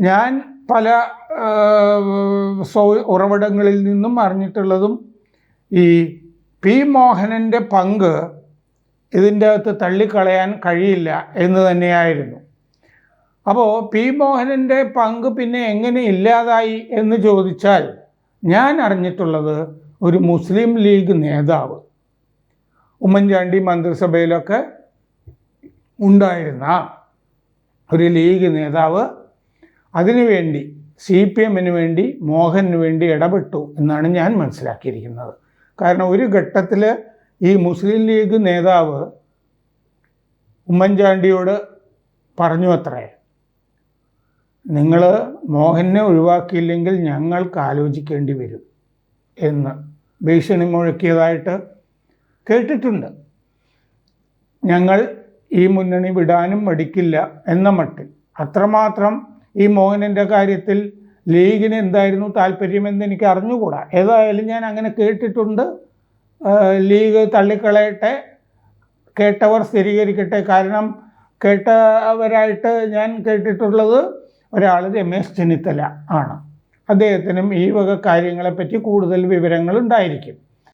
ഞാൻ പല സൗ ഉറവിടങ്ങളിൽ നിന്നും അറിഞ്ഞിട്ടുള്ളതും ഈ പി മോഹനന്റെ പങ്ക് ഇതിന്റെ അകത്ത് തള്ളിക്കളയാൻ കഴിയില്ല എന്ന് തന്നെയായിരുന്നു. അപ്പോൾ പി മോഹനന്റെ പങ്ക് പിന്നെ എങ്ങനെ ഇല്ലാതായി എന്ന് ചോദിച്ചാൽ ഞാൻ അറിഞ്ഞിട്ടുള്ളത് ഒരു മുസ്ലിം ലീഗ് നേതാവ് ഉമ്മൻചാണ്ടി മന്ത്രിസഭയിലൊക്കെ ഉണ്ടായിരുന്ന ഒരു ലീഗ് നേതാവ് അതിനുവേണ്ടി സി പി എമ്മിന് വേണ്ടി മോഹന് വേണ്ടി ഇടപെട്ടു എന്നാണ് ഞാൻ മനസ്സിലാക്കിയിരിക്കുന്നത്. കാരണം ഒരു ഘട്ടത്തിൽ ഈ മുസ്ലിം ലീഗ് നേതാവ് ഉമ്മൻചാണ്ടിയോട് പറഞ്ഞു അത്രേ. നിങ്ങൾ മോഹനെ ഒഴിവാക്കിയില്ലെങ്കിൽ ഞങ്ങൾക്ക് ആലോചിക്കേണ്ടി വരും എന്ന് ഭീഷണി മുഴക്കിയതായിട്ട് കേട്ടിട്ടുണ്ട്. ഞങ്ങൾ ഈ മുന്നണി വിടാനും മടിക്കില്ല എന്ന മട്ടിൽ. അത്രമാത്രം ഈ മോഹനന്റെ കാര്യത്തിൽ ലീഗിന് എന്തായിരുന്നു താല്പര്യമെന്ന് എനിക്ക് അറിഞ്ഞുകൂടാ. ഏതായാലും ഞാൻ അങ്ങനെ കേട്ടിട്ടുണ്ട്. ലീഗ് തള്ളിക്കളയട്ടെ കേട്ടവർ സ്ഥിരീകരിക്കട്ടെ. കാരണം കേട്ടവരായിട്ട് ഞാൻ കേട്ടിട്ടുള്ളത് ഒരാൾ രമേശ് ചെന്നിത്തല ആണ്. അദ്ദേഹത്തിനും ഈ വക കാര്യങ്ങളെപ്പറ്റി കൂടുതൽ വിവരങ്ങൾ ഉണ്ടായിരിക്കും